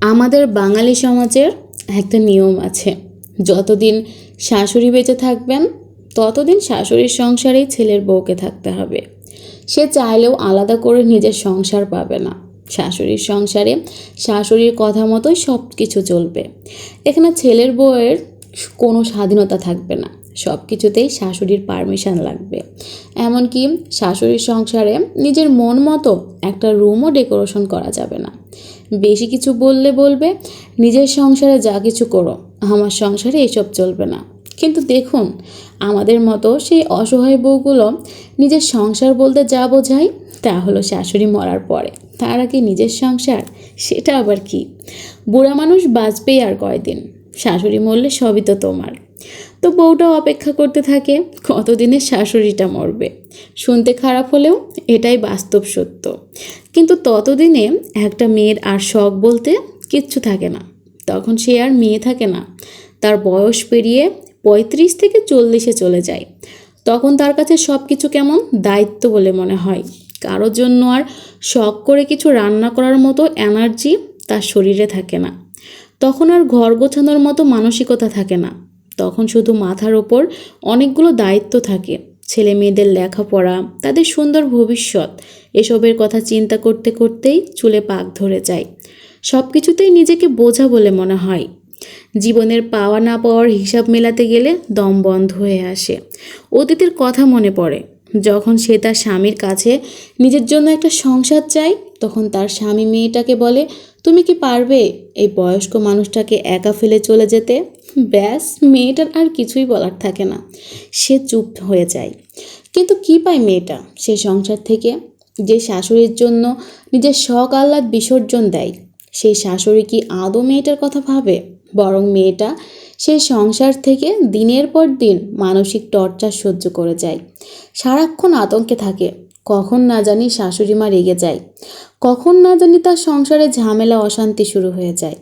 আমাদের বাঙালি সমাজের একটা নিয়ম আছে। যতদিন শাশুড়ি বেঁচে থাকবেন, ততদিন শাশুড়ির সংসারেই ছেলের বউকে থাকতে হবে। সে চাইলেও আলাদা করে নিজের সংসার পাবে না। শাশুড়ির সংসারে শাশুড়ির কথা মতোই সব কিছু চলবে। এখানে ছেলের বউয়ের কোনো স্বাধীনতা থাকবে না। সব কিছুতেই শাশুড়ির পারমিশন লাগবে। এমনকি শাশুড়ির সংসারে নিজের মন মতো একটা রুমও ডেকোরেশন করা যাবে না। বেশি কিছু বললে বলবে, নিজের সংসারে যা কিছু করো, আমার সংসারে এসব চলবে না। কিন্তু দেখুন, আমাদের মতো সেই অসহায় বউগুলো নিজের সংসার বলতে যা বোঝায়, তা হলো শাশুড়ি মরার পরে। তার আগে নিজের সংসার, সেটা আবার কি? বুড়া মানুষ বাঁচবেই আর কয়দিন? শাশুড়ি মরলে সবই তো তোমার। তো বউটাও অপেক্ষা করতে থাকে, কতদিনে শাশুড়িটা মরবে? শুনতে খারাপ হলেও এটাই বাস্তব সত্য। কিন্তু ততদিনে একটা মেয়ের আর শখ বলতে কিচ্ছু থাকে না। তখন সে আর মেয়ে থাকে না। তার বয়স পেরিয়ে পঁয়ত্রিশ থেকে চল্লিশে চলে যায়। তখন তার কাছে সব কিছু কেমন দায়িত্ব বলে মনে হয়। কারোর জন্য আর শখ করে কিছু রান্না করার মতো এনার্জি তার শরীরে থাকে না। তখন আর ঘর গোছানোর মতো মানসিকতা থাকে না। তখন শুধু মাথার ওপর অনেকগুলো দায়িত্ব থাকে। ছেলে মেয়েদের লেখাপড়া, তাদের সুন্দর ভবিষ্যৎ, এসবের কথা চিন্তা করতে করতেই চুলে পাক ধরে যায়। সব কিছুতেই নিজেকে বোঝা বলে মনে হয়। জীবনের পাওয়া না পাওয়ার হিসাব মেলাতে গেলে দম বন্ধ হয়ে আসে। অতীতের কথা মনে পড়ে। যখন সে তার স্বামীর কাছে নিজের জন্য একটা সংসার চায়, তখন তার স্বামী মেয়েটাকে বলে, তুমি কি পারবে এই বয়স্ক মানুষটাকে একা ফেলে চলে যেতে? ব্যাস, মেয়েটার আর কিছুই বলার থাকে না। সে চুপ হয়ে যায়। কিন্তু কি পায় মেয়েটা সে সংসার থেকে? যে শাশুড়ির জন্য নিজের শখ, আহ্লাদ, বিসর্জন দেয়। সেই শাশুড়ি কি আদৌ মেয়েটার কথা ভাবে? বরং মেয়েটা সেই সংসার থেকে দিনের পর দিন মানসিক টর্চার সহ্য করে যায়। সারাক্ষণ আতঙ্কে থাকে। কখন না জানি শাশুড়ি মা রেগে যায়। কখন না জানি তার সংসারে ঝামেলা, অশান্তি শুরু হয়ে যায়।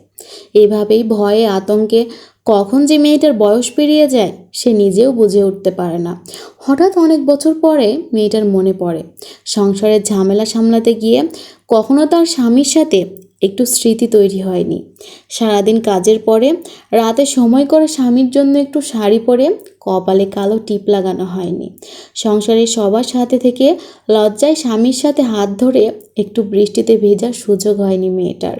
এভাবেই ভয়ে, আতঙ্কে কখন যে মেয়েটার বয়স পেরিয়ে যায়, সে নিজেও বুঝে উঠতে পারে না। হঠাৎ অনেক বছর পরে মেয়েটার মনে পড়ে। সংসারের ঝামেলা সামলাতে গিয়ে কখনো তার স্বামীর সাথে একটু স্মৃতি তৈরি হয়নি। সারাদিন কাজের পরে রাতে সময় করে স্বামীর জন্য একটু শাড়ি পরে কপালে কালো টিপ লাগানো হয়নি। সংসারে সবার সাথে থেকে লজ্জায় স্বামীর সাথে হাত ধরে একটু বৃষ্টিতে ভেজার সুযোগ হয়নি মেয়েটার।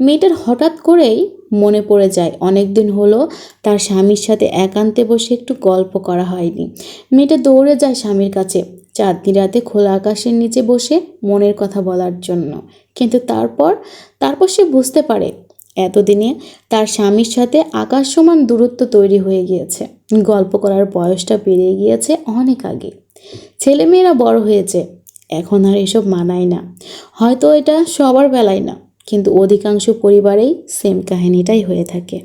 মেয়েটার হঠাৎ করেই মনে পড়ে যায়। অনেক দিন হলো তার স্বামীর সাথে একান্তে বসে একটু গল্প করা হয়নি। মেয়েটা দৌড়ে যায় স্বামীর কাছে চাঁদনি রাতে খোলা আকাশের নিচে বসে মনের কথা বলার জন্য। কিন্তু তারপর তারপর সে বুঝতে পারে, এতদিনে তার স্বামীর সাথে আকাশ সমান দূরত্ব তৈরি হয়ে গিয়েছে। গল্প করার বয়সটা পেরিয়ে গিয়েছে অনেক আগে। ছেলেমেয়েরা বড় হয়েছে, এখন আর এসব মানায় না। হয়তো এটা সবার বেলায় না। কিন্তু অধিকাংশ পরিবারেই সেম কাহিনীটাই হয়ে থাকে।